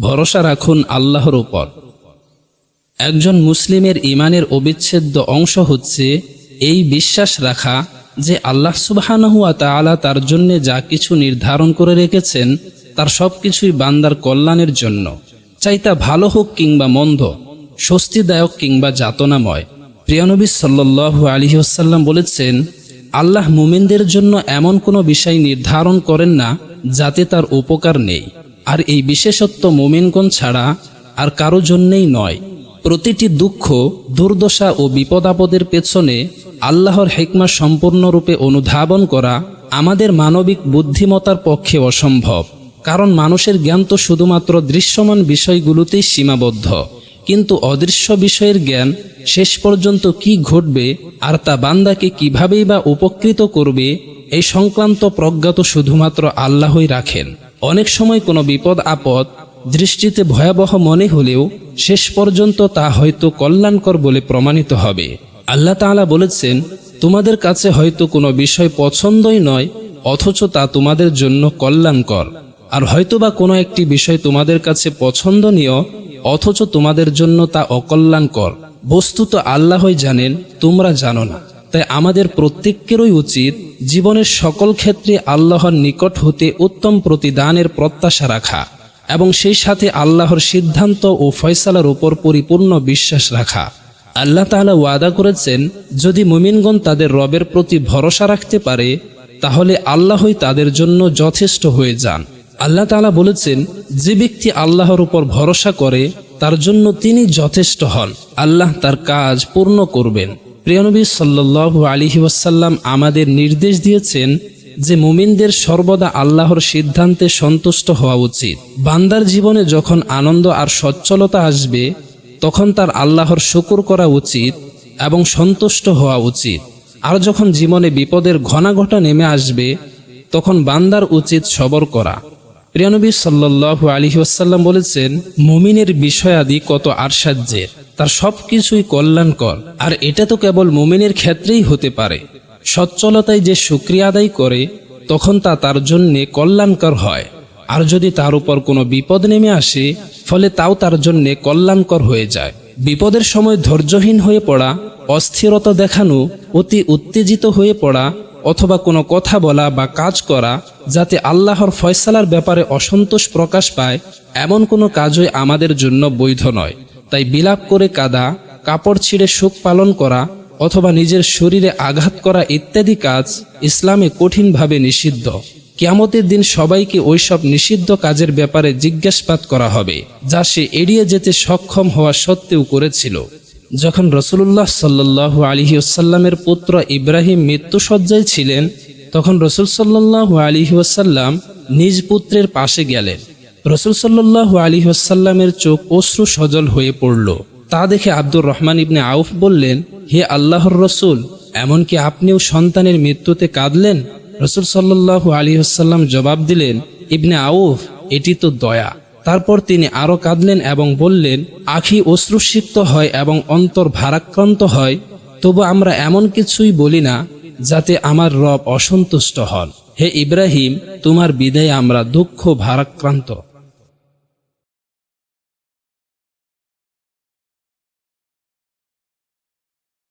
ভরসা রাখুন আল্লাহর ওপর একজন মুসলিমের ইমানের অবিচ্ছেদ্য অংশ হচ্ছে এই বিশ্বাস রাখা যে আল্লাহ সুবহানাহুয়া তাআলা তার জন্যে যা কিছু নির্ধারণ করে রেখেছেন, তার সব কিছুই বান্দার কল্যাণের জন্য। চাই তা ভালো হোক কিংবা মন্দ, স্বস্তিদায়ক কিংবা যাতনাময়। প্রিয়নবী সাল্লু আলহিহাসাল্লাম বলেছেন, আল্লাহ মুমিনদের জন্য এমন কোনো বিষয় নির্ধারণ করেন না যাতে তার উপকার নেই। আর এই বিশেষত্ব মুমিনগণ ছাড়া আর কারও জন্যেই নয়। প্রতিটি দুঃখ, দুর্দশা ও বিপদ আপদের পেছনে আল্লাহর হেকমা সম্পূর্ণরূপে অনুধাবন করা আমাদের মানবিক বুদ্ধিমতার পক্ষে অসম্ভব। কারণ মানুষের জ্ঞান তো শুধুমাত্র দৃশ্যমান বিষয়গুলোতেই সীমাবদ্ধ। কিন্তু অদৃশ্য বিষয়ের জ্ঞান শেষ পর্যন্ত কি ঘটবে আর তা বান্দাকে কিভাবেই বা উপকৃত করবে, এই সংক্রান্ত প্রজ্ঞাত শুধুমাত্র আল্লাহই রাখেন। অনেক সময় কোনো বিপদ, আপদ দৃষ্টিতে ভয়াবহ মনে হলেও শেষ পর্যন্ত তা হয়তো কল্যাণকর বলে প্রমাণিত হবে। আল্লাহ তাআলা বলেছেন, তোমাদের কাছে হয়তো কোনো বিষয় পছন্দই নয়, অথচ তা তোমাদের জন্য কল্যাণকর। আর হয়তোবা কোনো একটি বিষয় তোমাদের কাছে পছন্দনীয়, অথচ তোমাদের জন্য তা অকল্যাণকর। বস্তুত আল্লাহই জানেন, তোমরা জানো না। তাই আমাদের প্রত্যেকেরই উচিত জীবনের সকল ক্ষেত্রে আল্লাহর নিকট হতে উত্তম প্রতিদানের প্রত্যাশা রাখা এবং সেই সাথে আল্লাহর সিদ্ধান্ত ও ফয়সালার উপর পরিপূর্ণ বিশ্বাস রাখা। আল্লাহ তাআলা ওয়াদা করেছেন, যদি মুমিনগণ তাদের রবের প্রতি ভরসা রাখতে পারে, তাহলে আল্লাহই তাদের জন্য যথেষ্ট হয়ে যান। আল্লাহ তাআলা বলেছেন, যে ব্যক্তি আল্লাহর উপর ভরসা করে, তার জন্য তিনি যথেষ্ট হন। আল্লাহ তার কাজ পূর্ণ করবেন। প্রিয়নবী সাল্লু আলিহি ওয়াসাল্লাম আমাদের নির্দেশ দিয়েছেন যে মুমিনদের সর্বদা আল্লাহর সিদ্ধান্তে সন্তুষ্ট হওয়া উচিত। বান্দার জীবনে যখন আনন্দ আর সচ্ছলতা আসবে, তখন তার আল্লাহর শুকুর করা উচিত এবং সন্তুষ্ট হওয়া উচিত। আর যখন জীবনে বিপদের ঘনাঘটা নেমে আসবে, তখন বান্দার উচিত সবর করা। প্রিয়নবী সাল্লু সাল্লাহ আলহিউসাল্লাম বলেছেন, মুমিনের বিষয়াদি কত আশ্চর্যের। তার সব কিছুই কল্যাণকর। আর এটা তো কেবল মোমেনের ক্ষেত্রেই হতে পারে। সচ্ছলতায় যে সুক্রিয়া আদায় করে, তখন তা তার জন্যে কল্যাণকর হয়। আর যদি তার উপর কোনো বিপদ নেমে আসে, ফলে তাও তার জন্যে কল্যাণকর হয়ে যায়। বিপদের সময় ধৈর্যহীন হয়ে পড়া, অস্থিরতা দেখানো, অতি উত্তেজিত হয়ে পড়া, অথবা কোনো কথা বলা বা কাজ করা, যাতে আল্লাহর ফয়সালার ব্যাপারে অসন্তোষ প্রকাশ পায়, এমন কোনো কাজই আমাদের জন্য বৈধ নয়। তাই বিলাপ করে কাদা, কাপড় ছিঁড়ে শোক পালন করা অথবা নিজের শরীরে আঘাত করা ইত্যাদি কাজ ইসলামে কঠিনভাবে নিষিদ্ধ। কিয়ামতের দিন সবাইকে ওইসব নিষিদ্ধ কাজের ব্যাপারে জিজ্ঞাসাবাদ করা হবে, যা সে এড়িয়ে যেতে সক্ষম হওয়া সত্ত্বেও করেছিল। যখন রসুল্লাহ সাল্লু আলিহাসাল্লামের পুত্র ইব্রাহিম মৃত্যুসজ্জায় ছিলেন, তখন রসুল সাল্লাহ আলিহাসাল্লাম নিজ পুত্রের পাশে গেলেন। রসুল সাল্লাহ আলিহাসাল্লামের চোখ অশ্রু সজল হয়ে পড়ল। তা দেখে আব্দুর রহমান ইবনে আউফ বললেন, হে আল্লাহর রসুল এমনকি আপনিও সন্তানের মৃত্যুতে কাঁদলেন? রসুল সাল্লাহ আলিহাসাল্লাম জবাব দিলেন, ইবনে আউফ, এটি তো দয়া। তারপর তিনি আরও কাঁদলেন এবং বললেন, আখি অশ্রুসিক্ত হয় এবং অন্তর ভারাক্রান্ত হয়, তবু আমরা এমন কিছুই বলি না যাতে আমার রব অসন্তুষ্ট হন। হে ইব্রাহিম, তোমার বিদায় আমরা দুঃখ ভারাক্রান্ত।